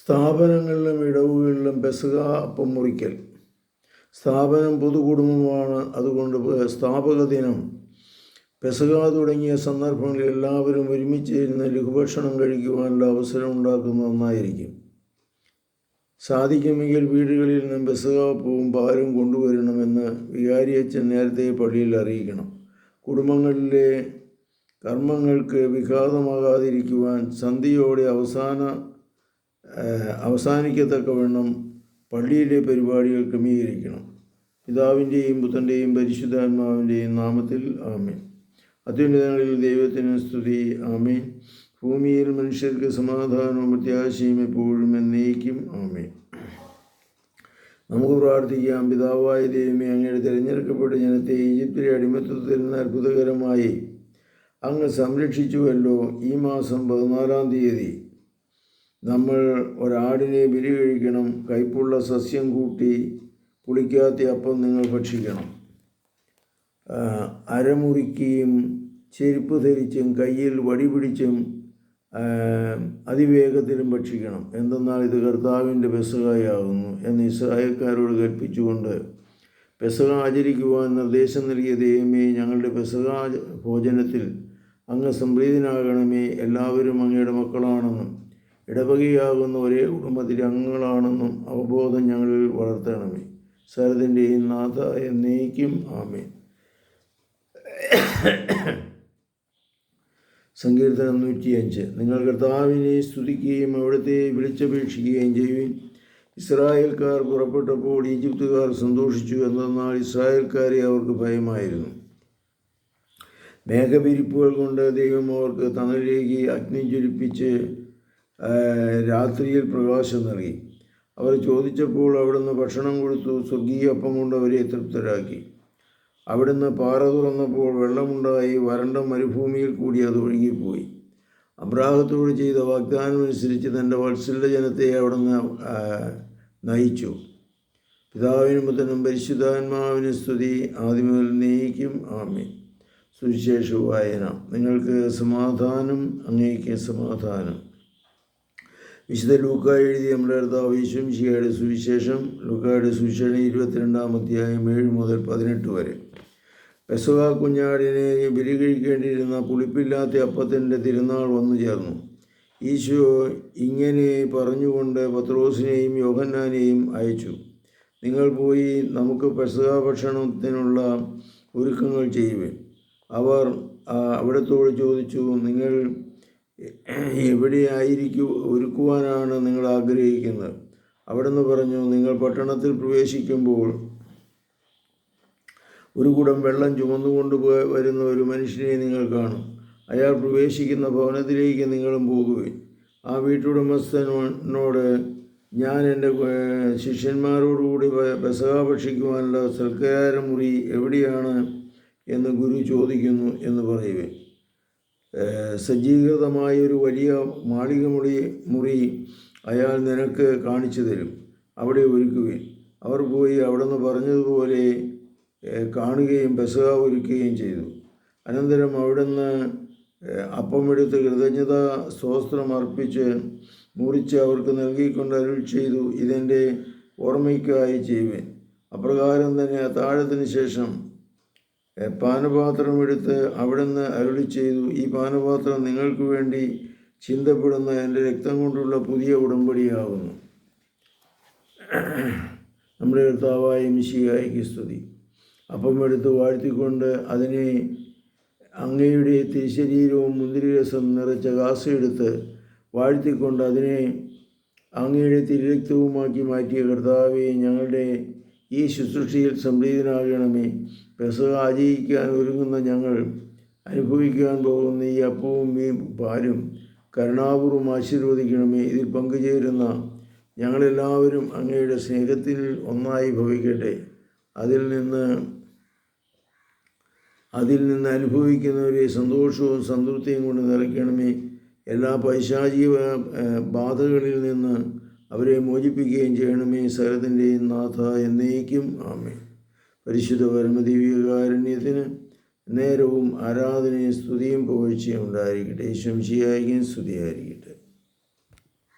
സ്ഥാപനങ്ങളിലും ഇടവുകളിലും പെസുക അപ്പം മുറിക്കൽ. സ്ഥാപനം പൊതുകുടുംബമാണ്. അതുകൊണ്ട് സ്ഥാപക ദിനം. പെസക തുടങ്ങിയ സന്ദർഭങ്ങളിൽ എല്ലാവരും ഒരുമിച്ച് ഇരുന്ന് ലഘുഭക്ഷണം കഴിക്കുവാനുള്ള അവസരം ഉണ്ടാക്കുന്ന ഒന്നായിരിക്കും സാധിക്കുമെങ്കിൽ വീടുകളിൽ നിന്നും പെസകാപ്പവും പാലും കൊണ്ടുവരണമെന്ന് വികാരിയച്ഛൻ നേരത്തെ പള്ളിയിൽ അറിയിക്കണം. കുടുംബങ്ങളിലെ കർമ്മങ്ങൾക്ക് വിഘാതമാകാതിരിക്കുവാൻ സന്ധിയോടെ അവസാന അവസാനിക്കത്തക്കവണ്ണം പള്ളിയിലെ പരിപാടികൾ ക്രമീകരിക്കണം. പിതാവിന്റെയും പുത്രന്റെയും പരിശുദ്ധാത്മാവിന്റെയും നാമത്തിൽ ആമേൻ. അത്യുന്നതങ്ങളിൽ ദൈവത്തിന് സ്തുതി ആമേൻ. ഭൂമിയിൽ മനുഷ്യർക്ക് സമാധാനവും പ്രത്യാശയും എപ്പോഴും എന്നേക്കും ആമേൻ. നമുക്ക് പ്രാർത്ഥിക്കാം. പിതാവായ ദൈവമേ അങ്ങയുടെ തിരഞ്ഞെടുക്കപ്പെട്ട ജനത്തെ ഈജിപ്തിലെ അടിമത്തത്തിൽ നിന്ന് അത്ഭുതകരമായി അങ്ങ് സംരക്ഷിച്ചുവല്ലോ ഈ മാസം പതിനാലാം തീയതി. നമ്മൾ ഒരാടിനെ ബലി കഴിക്കണം കയ്പുള്ള സസ്യം കൂട്ടി പുളിക്കാത്ത അപ്പം നിങ്ങൾ ഭക്ഷിക്കണം. അരമുറിക്കുകയും ചെരുപ്പ് ധരിച്ചും കയ്യിൽ വടി പിടിച്ചും അതിവേഗത്തിലും ഭക്ഷിക്കണം. എന്തെന്നാൽ ഇത് കർത്താവിന്റെ പെസകായാകുന്നു എന്ന് ഇസ്രായേൽക്കാരോട് കൽപ്പിച്ചുകൊണ്ട് പെസക ആചരിക്കുവാൻ നിർദ്ദേശം നൽകിയ ദൈവമേ ഞങ്ങളുടെ പെസക ഭോജനത്തിൽ അങ്ങ് സംപ്രീതനാകണമേ എല്ലാവരും അങ്ങയുടെ മക്കളാണെന്നും ഇടവകയാകുന്ന ഒരേ കുടുംബത്തിലെ അംഗങ്ങളാണെന്നും അവബോധം ഞങ്ങളിൽ വളർത്തണമേ. സരതിന്റെയും നാഥ എന്നേക്കും ആമേ സങ്കീർത്തനം നൂറ്റിയഞ്ച്. നിങ്ങൾ കർത്താവിനെ സ്തുതിക്കുകയും അവിടുത്തെ വിളിച്ചപേക്ഷിക്കുകയും ചെയ്യുവിൻ. ഇസ്രായേൽക്കാർ പുറപ്പെട്ടപ്പോൾ ഈജിപ്തുകാർ സന്തോഷിച്ചു എന്തെന്നാൽ ഇസ്രായേൽക്കാരെ അവർക്ക് ഭയമായിരുന്നു. മേഘപിരിപ്പുകൾ കൊണ്ട് ദൈവം അവർക്ക് തണലിലേക്ക് അഗ്നി ജ്വലിപ്പിച്ച് രാത്രിയിൽ പ്രകാശം നൽകി. അവർ ചോദിച്ചപ്പോൾ അവിടുന്ന് ഭക്ഷണം കൊടുത്തു സ്വർഗീയ അപ്പം കൊണ്ട് അവരെ തൃപ്തരാക്കി. അവിടുന്ന് പാറ തുറന്നപ്പോൾ വെള്ളമുണ്ടായി വരണ്ട മരുഭൂമിയിൽ കൂടി അത് ഒഴുകിപ്പോയി. അബ്രാഹത്തോട് ചെയ്ത വാഗ്ദാനം അനുസരിച്ച് തന്റെ വത്സല ജനത്തെ അവിടുന്ന് നയിച്ചു. പിതാവിനും പുത്രനും പരിശുദ്ധാത്മാവിന് സ്തുതി. ആദ്യമുതൽ നീക്കും. ആമേ സുവിശേഷ വായന നിങ്ങൾക്ക് സമാധാനം അങ്ങേക്ക് സമാധാനം. വിശുദ്ധ ലൂക്ക എഴുതി നമ്മുടെ കർത്താവ് ഈശ്വംശിയുടെ സുവിശേഷം ലൂക്കയുടെ സുവിശേഷം ഇരുപത്തിരണ്ടാം അധ്യായം ഏഴ് മുതൽ പതിനെട്ട് വരെ. പെസുക കുഞ്ഞാടിനെ ബലി കഴിക്കേണ്ടിയിരുന്ന പുളിപ്പില്ലാത്ത അപ്പത്തിന്റെ തിരുനാൾ വന്നു ചേർന്നു. ഈശോ ഇങ്ങനെ പറഞ്ഞുകൊണ്ട് പത്രോസിനെയും യോഹന്നാനെയും അയച്ചു നിങ്ങൾ പോയി നമുക്ക് പെസുക ഭക്ഷണത്തിനുള്ള ഒരുക്കങ്ങൾ ചെയ്യുവേ അവർ അവിടത്തോട് ചോദിച്ചു നിങ്ങൾ എവിടെയായിരിക്കു ഒരുക്കുവാനാണ് നിങ്ങൾ ആഗ്രഹിക്കുന്നത്. അവിടുന്ന് പറഞ്ഞു നിങ്ങൾ പട്ടണത്തിൽ പ്രവേശിക്കുമ്പോൾ ഒരു കൂടം വെള്ളം ചുമന്നുകൊണ്ട് വരുന്ന ഒരു മനുഷ്യനെ നിങ്ങൾ കാണും. അയാൾ പ്രവേശിക്കുന്ന ഭവനത്തിലേക്ക് നിങ്ങളും പോകുവിൻ. ആ വീട്ടുടമസ്ഥനോട് ഞാൻ എന്റെ ശിഷ്യന്മാരോടുകൂടി പെസക ഭക്ഷിക്കുവാനുള്ള സൽക്കാര മുറി എവിടെയാണ്? എന്ന് ഗുരു ചോദിക്കുന്നു എന്ന് പറയുവേ സജ്ജീകൃതമായ ഒരു വലിയ മാളിക മുറി മുറി അയാൾ നിനക്ക് കാണിച്ചു തരും. അവിടെ ഒരുക്കുവിൻ. അവർ പോയി അവിടെ നിന്ന് പറഞ്ഞതുപോലെ കാണുകയും പെസക ഒരുക്കുകയും ചെയ്തു. അനന്തരം അവിടുന്ന് അപ്പമെടുത്ത് കൃതജ്ഞത സ്തോത്രം അർപ്പിച്ച് മുറിച്ച് അവർക്ക് നൽകിക്കൊണ്ട് അരുൾ ചെയ്തു. ഇതെന്റെ ഓർമ്മയ്ക്കായി ചെയ്യുവേൻ. അപ്രകാരം തന്നെ അത്താഴത്തിന് ശേഷം പാനപാത്രം എടുത്ത് അവിടുന്ന് അരുളി ചെയ്തു ഈ പാനപാത്രം നിങ്ങൾക്ക് വേണ്ടി ചിന്തപ്പെടുന്ന എന്റെ രക്തം കൊണ്ടുള്ള പുതിയ ഉടമ്പടിയാകുന്നു. നമ്മുടെ കർത്താവായ മിശിയായിക്ക് സ്തുതി. അപ്പം എടുത്ത് വാഴ്ത്തിക്കൊണ്ട് അതിനെ അങ്ങയുടെ തിരിശരീരവും മുന്തിരിരസം നിറച്ച കാസയെടുത്ത് വാഴ്ത്തിക്കൊണ്ട് അതിനെ അങ്ങയുടെ തിരുരക്തവുമാക്കി മാറ്റിയ കർത്താവെ ഞങ്ങളുടെ ഈ ശുശ്രൂഷയിൽ സംപ്രീതനാകണമേ. പെസക ആചരിക്കാൻ ഒരുങ്ങുന്ന ഞങ്ങൾ അനുഭവിക്കാൻ പോകുന്ന ഈ അപ്പവും ഈ പാലും കരുണാപൂർവം ആശീർവദിക്കണമേ. ഇതിൽ പങ്കുചേരുന്ന ഞങ്ങളെല്ലാവരും അങ്ങയുടെ സ്നേഹത്തിൽ ഒന്നായി ഭവിക്കട്ടെ. അതിൽ നിന്ന് അതിൽ നിന്ന് അനുഭവിക്കുന്നവരെ സന്തോഷവും സംതൃപ്തിയും കൊണ്ട് നിറയ്ക്കണമേ. എല്ലാ പൈശാചിക ബാധകളിൽ നിന്ന് അവരെ മോചിപ്പിക്കുകയും ചെയ്യണമേ സകലത്തിന്റെയും നാഥ എന്നേക്കും ആമേ പരിശുദ്ധ പരമദിവ്യകാരുണ്യത്തിന് നേരവും ആരാധനയും സ്തുതിയും പുകഴ്ചയും ഉണ്ടായിരിക്കട്ടെ. ശംശിയായിരിക്കും സ്തുതിയായിരിക്കും